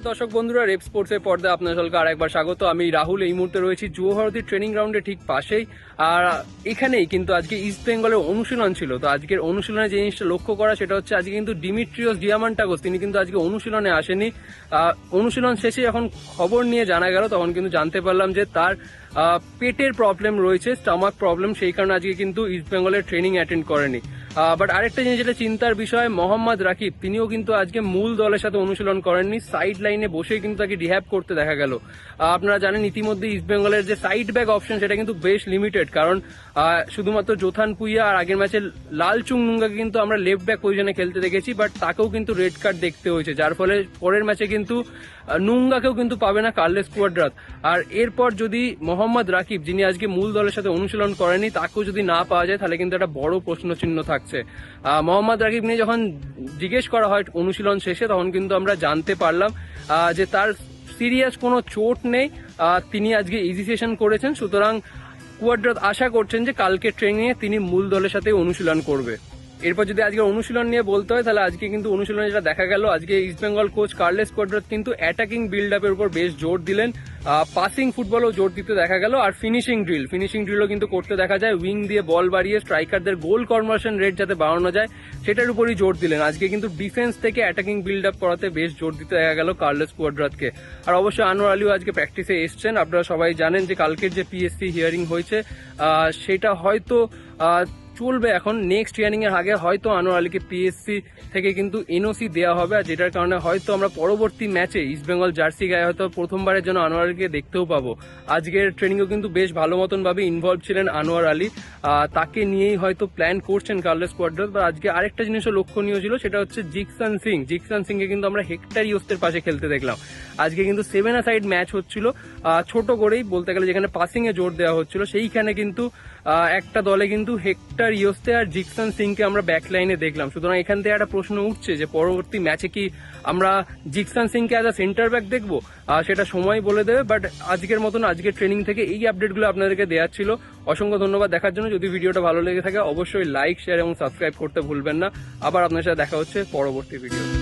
নমস্কার দর্শক বন্ধুরা রেপ স্পোর্টসের পর্দা আপনার সকলকে আরেকবার স্বাগত। আমি রাহুল, এই মুহূর্তে রয়েছি যুব ভারতী ট্রেনিং গ্রাউন্ডের ঠিক পাশেই। আর এখানেই কিন্তু আজকে ইস্ট বেঙ্গলের অনুশীলন ছিল। তো আজকের অনুশীলনে যে জিনিসটা লক্ষ্য করা, সেটা হচ্ছে আজকে কিন্তু ডিমিট্রিওস ডিয়ামান্টাগোস তিনি কিন্তু আজকে অনুশীলনে আসেনি অনুশীলন শেষে যখন খবর নিয়ে জানা গেল, তখন কিন্তু জানতে পারলাম যে তার পেটের প্রবলেম রয়েছে স্টামাক প্রবলেম সেই কারণে আজকে কিন্তু ইস্ট বেঙ্গলের ট্রেনিং অ্যাটেন্ড করেনি। বাট আরেকটা জিনিস যেটা চিন্তার বিষয়, মোহাম্মদ রাকিব, তিনিও কিন্তু আজকে মূল দলের সাথে অনুশীলন করেননি সাইড লাইনে বসে কিন্তু তাকে রিহ্যাব করতে দেখা গেল। আপনারা জানেন ইতিমধ্যে ইস্ট বেঙ্গলের যে সাইড ব্যাক অপশন সেটা কিন্তু বেশ লিমিটেড কারণ শুধুমাত্র জোথান পুইয়া আর আগের ম্যাচে লাল চুং নুঙ্গাকে কিন্তু আমরা লেফট ব্যাক পজিশনে খেলতে দেখেছি বাট তাকেও কিন্তু রেড কার্ড দেখতে হয়েছে, যার ফলে পরের ম্যাচে কিন্তু নুঙ্গাকেও কিন্তু পাবে না কার্লেস কুয়াড্রাত আর এরপর যদি মোহাম্মদ রাকিব, যিনি আজকে মূল দলের সাথে অনুশীলন করেনি তাকেও যদি না পাওয়া যায়, তাহলে কিন্তু একটা বড় প্রশ্ন চিহ্ন থাকছে। মোহাম্মদ রাকিব নিয়ে যখন জিজ্ঞেস করা হয় অনুশীলন শেষে, তখন কিন্তু আমরা জানতে পারলাম যে তার সিরিয়াস কোনো চোট নেই। তিনি আজকে ইজি সেশন করেছেন। সুতরাং কুয়াড্রাত আশা করছেন যে কালকে ট্রেনিংয়ে তিনি মূল দলের সাথে অনুশীলন করবে। এরপর যদি আজকে অনুশীলন নিয়ে বলতে হয়, তাহলে আজকে কিন্তু অনুশীলনে যেটা দেখা গেল, আজকে East Bengal coach Carles Cuadrat কিন্তু অ্যাটাকিং বিল্ড আপের উপর বেশ জোর দিলেন। পাসিং ফুটবলও জোর দিতে দেখা গেল, আর ফিনিশিং ড্রিল ফিনিশিং ড্রিলও কিন্তু করতে দেখা যায়। উইং দিয়ে বল বাড়িয়ে স্ট্রাইকারদের গোল কনভার্সন রেট যাতে বাড়ানো যায়, সেটার উপরই জোর দিলেন। আজকে কিন্তু ডিফেন্স থেকে অ্যাটাকিং বিল্ড আপ করাতে বেশ জোর দিতে দেখা গেল কার্লেস কোয়াড্রাতকে আর অবশ্যই আনোয়ার আলীও আজকে প্র্যাকটিসে এসছেন। আপনারা সবাই জানেন যে কালকের যে পিএসসি হিয়ারিং হয়েছে সেটা হয়তো চলবে। এখন নেক্সট ইয়ারিং এর আগে হয়তো আনোয়ার আলীকে পিএসসি থেকে কিন্তু এনওসি দেওয়া হবে আর যেটার কারণে হয়তো আমরা পরবর্তী ম্যাচে ইস্ট বেঙ্গল জার্সি গায়ে হয়তো প্রথমবারের জন্য আনোয়ার আলীকে দেখতেও পাবো। আজকের ট্রেনিংও কিন্তু বেশ ভালো মতন ভাবে ইনভলভ ছিলেন আনোয়ার আলী। তাকে নিয়েই হয়তো প্ল্যান করছেন কার্লেস কোয়াড্রাস বা আজকে আরেকটা জিনিসও লক্ষণীয় ছিল, সেটা হচ্ছে জিকসান সিং জিকসান সিংকে কিন্তু আমরা হেক্টার ইউস্টের পাশে খেলতে দেখলাম। আজকে কিন্তু সেভেন সাইড ম্যাচ হচ্ছিল। ছোট করেই বলতে গেলে যেখানে পাসিং এ জোর দেওয়া হচ্ছিল, সেইখানে কিন্তু একটা দলে কিন্তু হেক্টর ইয়োস্তে আর জিকসন সিংকে আমরা ব্যাক লাইনে দেখলাম। সুতরাং এখান থেকে একটা প্রশ্ন উঠছে যে পরবর্তী ম্যাচে কি আমরা জিকসন সিংকে অ্যাজ আ সেন্টার ব্যাক দেখব? সেটা সময় বলে দেবে বাট আজকের মতন আজকের ট্রেনিং থেকে এই আপডেটগুলো আপনাদেরকে দেওয়ার ছিল। অসংখ্য ধন্যবাদ দেখার জন্য। যদি ভিডিওটা ভালো লেগে থাকে, অবশ্যই লাইক শেয়ার এবং সাবস্ক্রাইব করতে ভুলবেন না। আবার আপনার সাথে দেখা হচ্ছে পরবর্তী ভিডিও